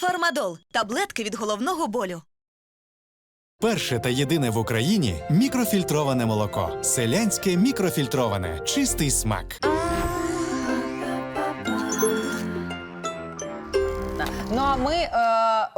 Фармадол таблетки від головного болю. Перше та єдине в Україні мікрофільтроване молоко. Селянське мікрофільтроване. Чистий смак. Ну а ми е,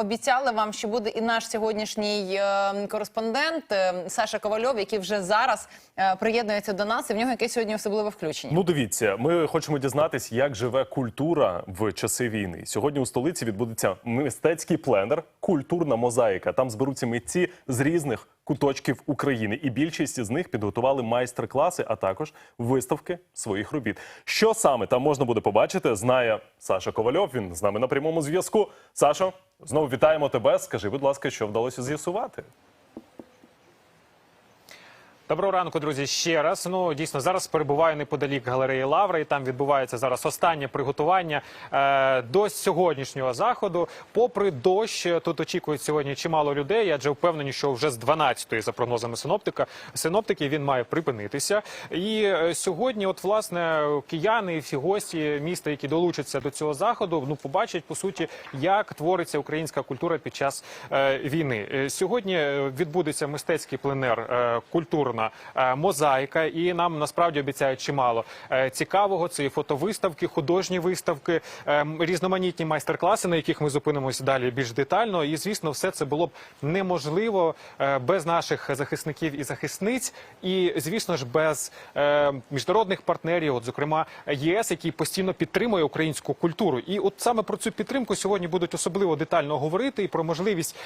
обіцяли вам, що буде і наш сьогоднішній е, кореспондент е, Саша Ковальов, який вже зараз е, приєднується до нас, і в нього якесь сьогодні особливе включення. Ну, дивіться, ми хочемо дізнатись, як живе культура в часи війни. Сьогодні у столиці відбудеться мистецький пленер, культурна мозаїка. Там зберуться митці з різних куточків України, і більшість з них підготували майстер-класи, а також виставки своїх робіт. Що саме там можна буде побачити, знає Саша Ковальов. Він з нами на прямому зв'язку. Сашо, знову вітаємо тебе. Скажи, будь ласка, що вдалося з'ясувати? Доброго ранку, друзі. Ще раз. Ну дійсно зараз перебуваю неподалік галереї Лаври. і Там відбувається зараз останнє приготування е, до сьогоднішнього заходу. Попри дощ, тут очікують сьогодні чимало людей. Адже впевнені, що вже з 12-ї, за прогнозами синоптика, синоптики він має припинитися. І е, сьогодні, от власне, кияни і всі гості міста, які долучаться до цього заходу, ну побачать по суті, як твориться українська культура під час е, війни. Е, Сьогодні е, відбудеться мистецький пленер е, культурна е, мозаїка, і нам насправді обіцяють чимало е, цікавого. Це і фотовиставки, художні виставки, е, різноманітні майстер-класи, на яких ми зупинимося далі більш детально. І звісно, все це було б неможливо без наших захисників і захисниць, і звісно ж без міжнародних партнерів, от зокрема ЄС, який постійно підтримує українську культуру. І от саме про цю підтримку сьогодні будуть особливо детально говорити і про можливість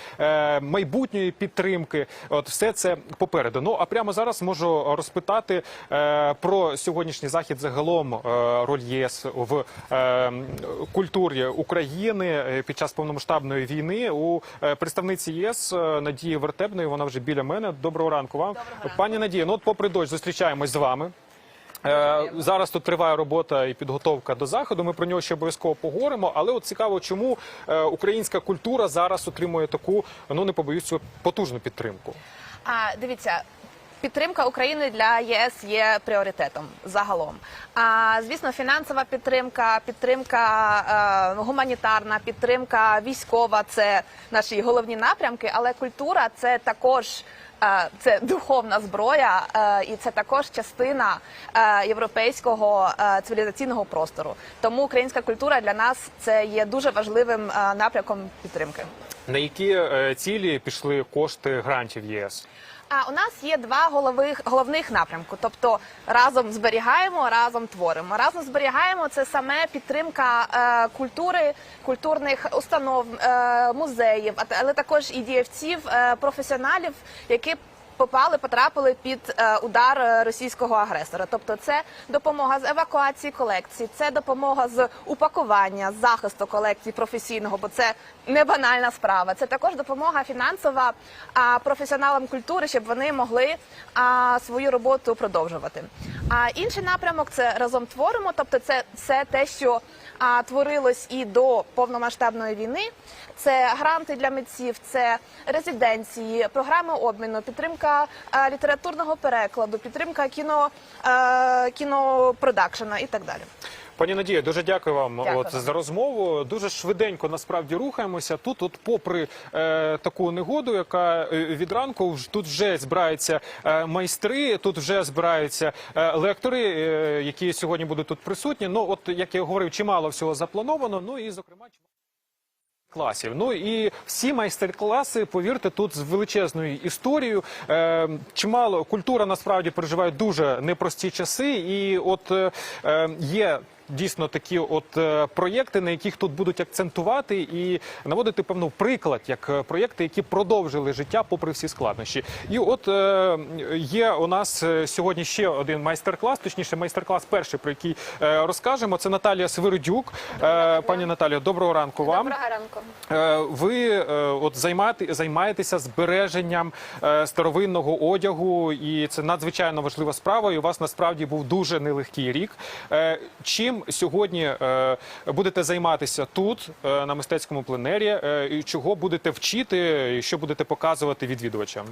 майбутньої підтримки. От все це попереду. Ну а прямо зараз можу розпитати е, про сьогоднішній захід загалом е, роль ЄС в е, культурі України під час повномасштабної війни у представниці ЄС Надії Вертебної. Вона вже біля мене. Доброго ранку вам, пані Надія. Ну от попри дощ зустрічаємось з вами. Зараз тут триває робота і підготовка до заходу. Ми про нього ще обов'язково поговоримо. Але от цікаво, чому українська культура зараз отримує таку, ну не побоюсь, потужну підтримку. А дивіться. Підтримка України для ЄС є пріоритетом загалом. А звісно, фінансова підтримка, підтримка е, гуманітарна, підтримка військова це наші головні напрямки. Але культура це також е, це духовна зброя, е, і це також частина е, європейського цивілізаційного простору. Тому українська культура для нас це є дуже важливим напрямком підтримки. На які цілі пішли кошти грантів ЄС? А у нас є два голових головних напрямку. Тобто разом зберігаємо, разом творимо. Разом зберігаємо це саме підтримка е, культури, культурних установ, е, музеїв, але також і діявців, е, професіоналів, які попали, потрапили під е, удар е, російського агресора. Тобто, це допомога з евакуації колекцій, це допомога з упакування, з захисту колекцій професійного, бо це не банальна справа. Це також допомога фінансова професіоналам культури, щоб вони могли свою роботу продовжувати. А інший напрямок це разом творимо, тобто це все те, що а, творилось і до повномасштабної війни. Це гранти для митців, це резиденції, програми обміну, підтримка е, літературного перекладу, підтримка кіно, е, кінопродакшена і так далі. Пані Надія, дуже дякую вам Дякую от, за розмову. Дуже швиденько насправді рухаємося. Тут, от, попри е, таку негоду, яка е, від ранку тут вже збираються е, майстри, тут вже збираються е, лектори, е, які сьогодні будуть тут присутні. Ну, от як я говорив, чимало всього заплановано. Ну і зокрема. Класів. Ну і всі майстер-класи, повірте, тут з величезною історією. Е, чимало культура насправді переживає дуже непрості часи, і от е, е, є. Дійсно, такі от е, проєкти, на яких тут будуть акцентувати і наводити певно приклад, як е, проєкти, які продовжили життя попри всі складнощі. І от е, є у нас сьогодні ще один майстер-клас, точніше, майстер-клас перший, про який е, розкажемо. Це Наталія Свиридюк. Е, пані Наталія, доброго ранку вам. Доброго ранку. Е, Ви е, от займати, займаєтеся збереженням е, старовинного одягу, і це надзвичайно важлива справа. І у вас насправді був дуже нелегкий рік. Е, Чим сьогодні е, будете займатися тут, е, на мистецькому пленері? Е, І чого будете вчити, і що будете показувати відвідувачам?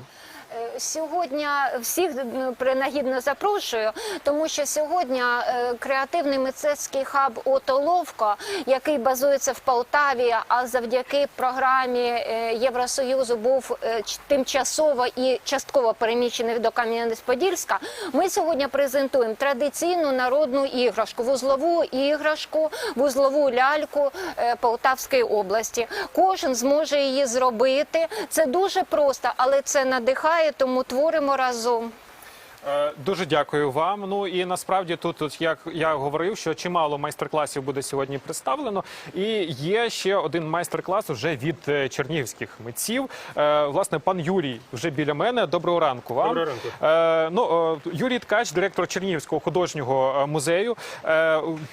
Сьогодні всіх принагідно запрошую, тому що сьогодні е, креативний мистецький хаб Отоловко, який базується в Полтаві, а завдяки програмі е, Євросоюзу був е, тимчасово і частково переміщений до Кам'янець-Подільська. Ми сьогодні презентуємо традиційну народну іграшку, вузлову іграшку, вузлову ляльку Полтавської області. Кожен зможе її зробити. Це дуже просто, але це надихає, тому творимо разом. Е, Дуже дякую вам. Ну і насправді тут, тут як я говорив, що чимало майстер-класів буде сьогодні представлено. І є ще один майстер-клас вже від е, чернігівських митців. Е, власне, пан Юрій вже біля мене. Доброго ранку вам. Доброго ранку. Ну, Юрій Ткач, директор Чернігівського художнього музею.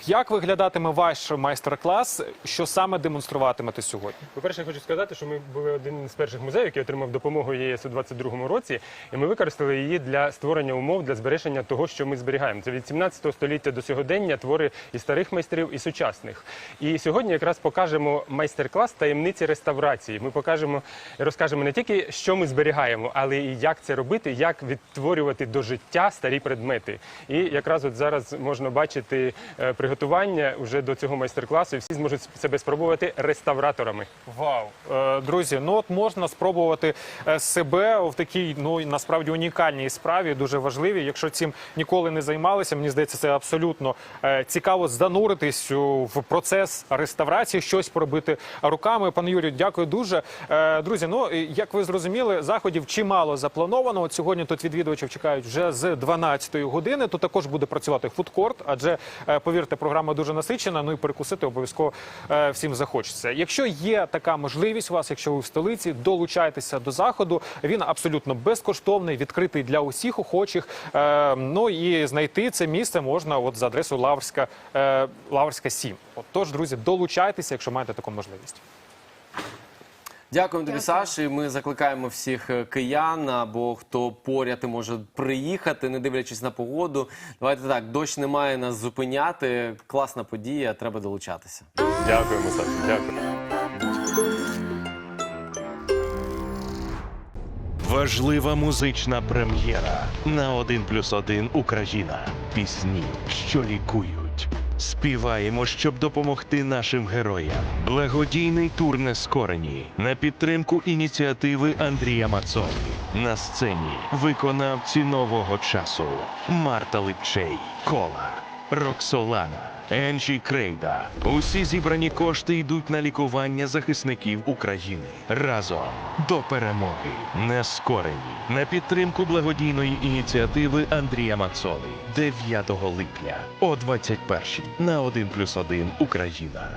Як виглядатиме ваш майстер-клас? Що саме демонструватимете сьогодні? По-перше, я хочу сказати, що ми були один з перших музеїв, який отримав допомогу ЄС у 22-му році, і ми використали її для створення умов для збереження того, що ми зберігаємо. Це від 17 століття до сьогодення твори і старих майстрів, і сучасних. І сьогодні якраз покажемо майстер-клас таємниці реставрації. Ми покажемо і розкажемо не тільки, що ми зберігаємо, але і як це робити, як відтворювати до життя старі предмети. І якраз от зараз можна бачити е, приготування вже до цього майстер-класу, і всі зможуть себе спробувати реставраторами. Вау, Е, друзі, ну от можна спробувати е, себе в такій ну насправді унікальній справі, дуже важливій. Якщо цим ніколи не займалися, мені здається, це абсолютно е, цікаво зануритись в процес реставрації, щось поробити руками. Пане Юрію, дякую дуже. Е, Друзі, ну як ви зрозуміли, заходів чимало заплановано. От сьогодні тут відвідувачів чекають вже з 12-ї години. Тут також буде працювати фудкорт, адже е, повірте, програма дуже насичена. Ну і перекусити обов'язково всім захочеться. Якщо є така можливість у вас, якщо ви в столиці, долучайтеся до заходу. Він абсолютно безкоштовний, відкритий для усіх охочих. Е, Ну і знайти це місце можна от за адресою Лаврська, е, Лаврська 7. От тож, друзі, долучайтеся, якщо маєте таку можливість. Дякуємо тобі, Саш. І Ми закликаємо всіх е, киян або хто поряд і може приїхати, не дивлячись на погоду. Давайте так, дощ не має нас зупиняти. Класна подія, треба долучатися. Дякуємо, Саша. Дякую. Важлива музична прем'єра на 1 плюс 1 Україна. Пісні, що лікують. Співаємо, щоб допомогти нашим героям. Благодійний тур нескорені на підтримку ініціативи Андрія Мацоли. На сцені виконавці нового часу Марта Липчей, Кола, Роксолана, Енджі Крейда. Усі зібрані кошти йдуть на лікування захисників України. Разом до перемоги. Нескорені на підтримку благодійної ініціативи Андрія Мацоли 9 липня о 21 на 1+,1 Україна.